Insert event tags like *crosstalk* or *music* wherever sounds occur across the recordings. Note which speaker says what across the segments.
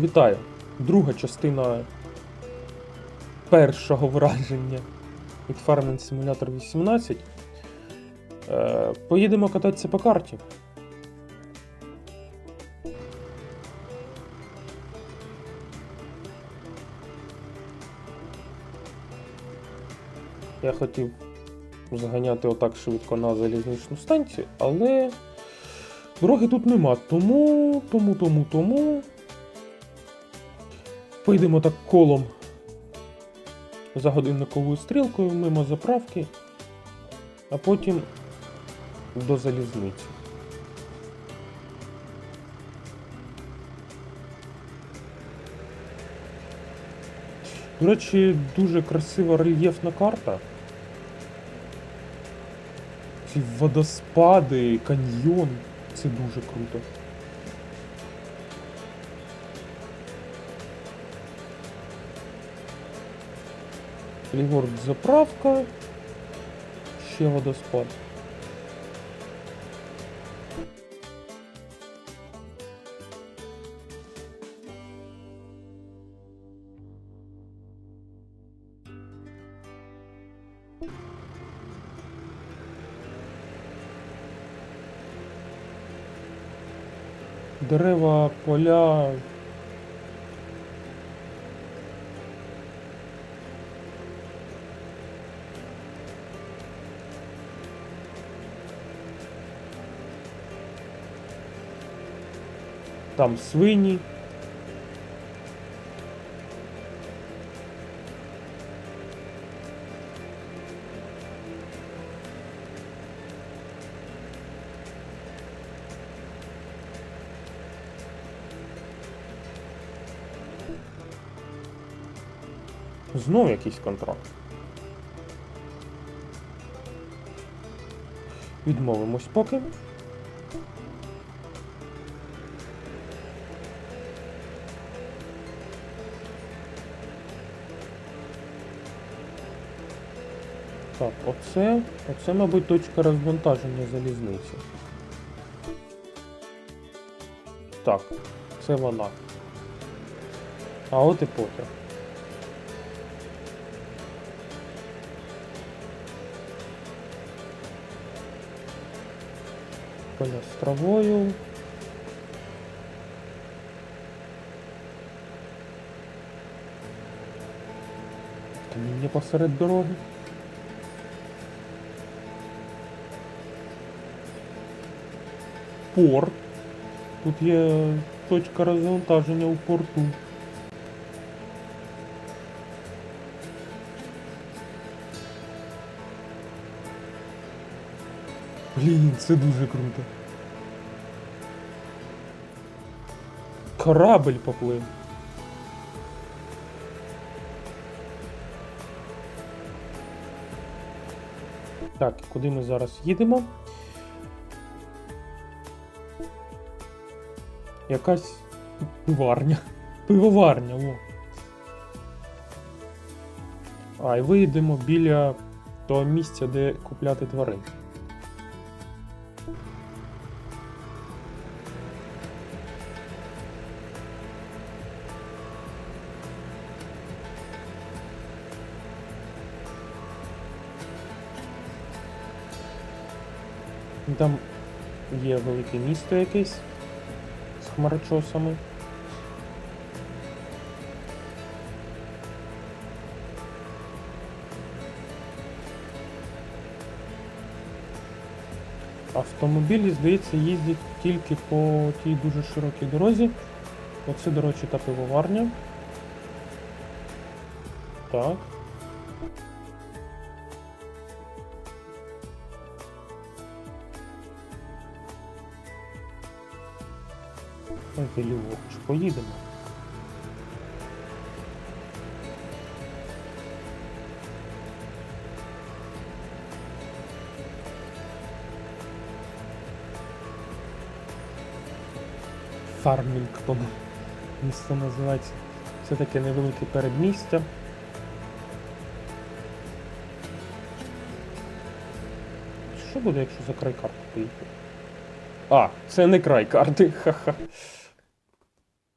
Speaker 1: Вітаю! Друга частина першого враження від Farming Simulator 18. Е, поїдемо кататися по карті. Я хотів заганяти отак швидко на залізничну станцію, але дороги тут нема. Тому, тому, тому, тому. Поїдемо так колом за годинниковою стрілкою мимо заправки, а потім до залізниці. До речі, дуже красива рельєфна карта. Ці водоспади, каньйон. Це дуже круто. Ліворуч заправка. Ще водоспад. Дерева, поля. Там свині. Знов якийсь контракт. Відмовимось поки. Так, оце, оце, мабуть, точка розвантаження залізниці. Так, це вона. А от і потяг. Поля з травою. Каміння посеред дороги. Порт. Тут є точка розвантаження у порту. Блін, це дуже круто. Корабль поплив. Так, куди ми зараз їдемо? Якась пиварня. Пивоварня, о. А, і виїдемо біля того місця, де купляти тварин. Там є велике місто якесь хмарочосами. Автомобілі, здається, їздять тільки по тій дуже широкій дорозі. Оце, до речі, та пивоварня. Так. Давайте ліворуч поїдемо. Фармінгтон. Місто називається. Це таке невелике передмістя. Що буде, якщо за край карти поїхати? А, це не край карти. *laughs* Ха-ха.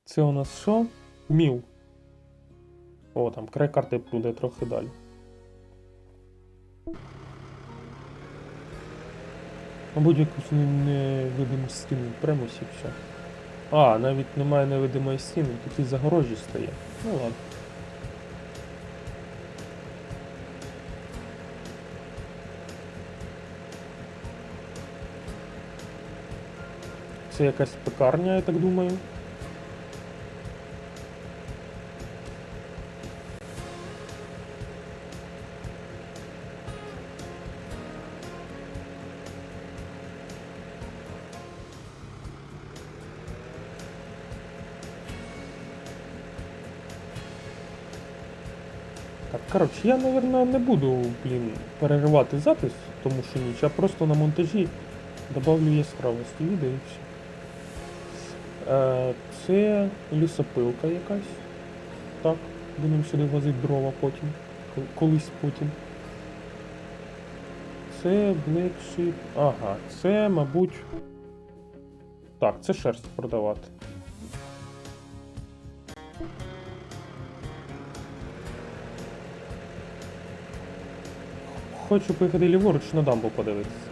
Speaker 1: Це у нас що? Міл. О, там край карти буде трохи далі. Мабуть, якусь не- невидиму стіну примусі все. А, навіть немає невидимої стіни, такі загорожі стає. Ну ладно. Це якась пекарня, я так думаю. Коротше, я, мабуть, не буду, блін, переривати запис, тому що ніч, я просто на монтажі добавлю яскравості відео і все. Е, це лісопилка якась. Так, будемо сюди возити дрова потім. Колись потім. Це Sheep. Ага, це, мабуть. Так, це шерсть продавати. Хочу поїхати ліворуч на дамбу подивитися.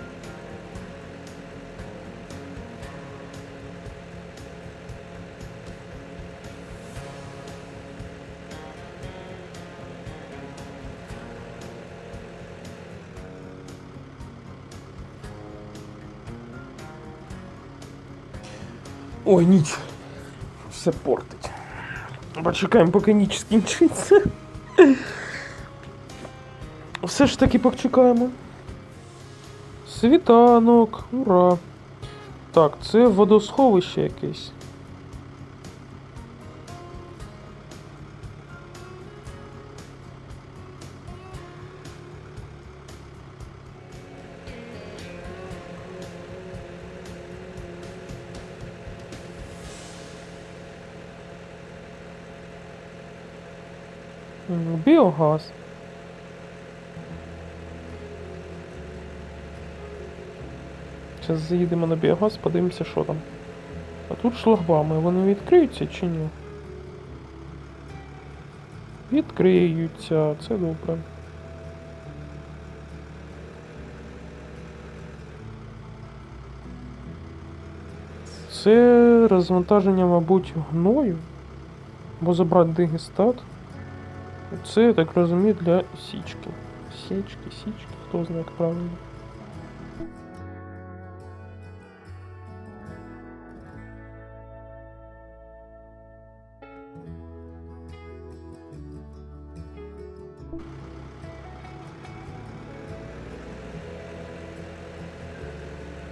Speaker 1: Ой, ніч. Все портить. Почекаємо, поки ніч скінчиться. Все ж таки почекаємо. Світанок, ура. Так, це водосховище якесь. Біогаз. Зараз заїдемо на біогаз, подивимося, що там. А тут шлагбами, вони відкриються чи ні? Відкриються, це добре. Це розвантаження, мабуть, гною. Бо забрати дигестат. Це, я так розумію, для січки. Січки, січки, хто знає як правильно.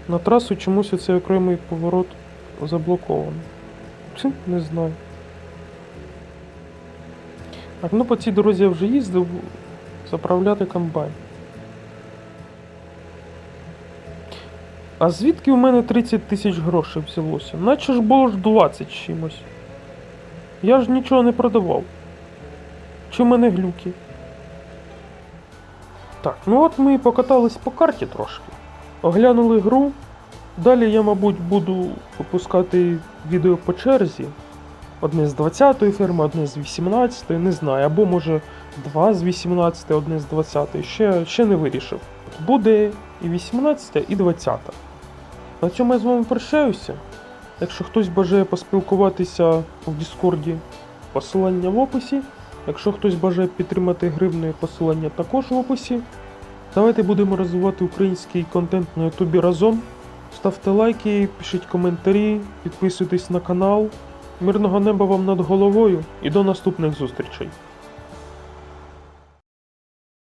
Speaker 1: На трасу чомусь цей окремий поворот заблокований. Не знаю. Так, ну по цій дорозі я вже їздив заправляти комбайн. А звідки у мене 30 тисяч грошей взялося? Наче ж було ж 20 чимось. Я ж нічого не продавав. Чи в мене глюки? Так, ну от ми і покатались по карті трошки. Оглянули гру. Далі я, мабуть, буду випускати відео по черзі. Одне з 20-ї ферми, одне з 18-ї, не знаю. Або може два з 18-ї, одне з 20-ї. Ще, ще не вирішив. Буде і 18, і 20. На цьому я з вами прощаюся. Якщо хтось бажає поспілкуватися в Діскорді, посилання в описі. Якщо хтось бажає підтримати гривною, посилання також в описі. Давайте будемо розвивати український контент на Ютубі разом. Ставте лайки, пишіть коментарі, підписуйтесь на канал. Мирного неба вам над головою і до наступних зустрічей.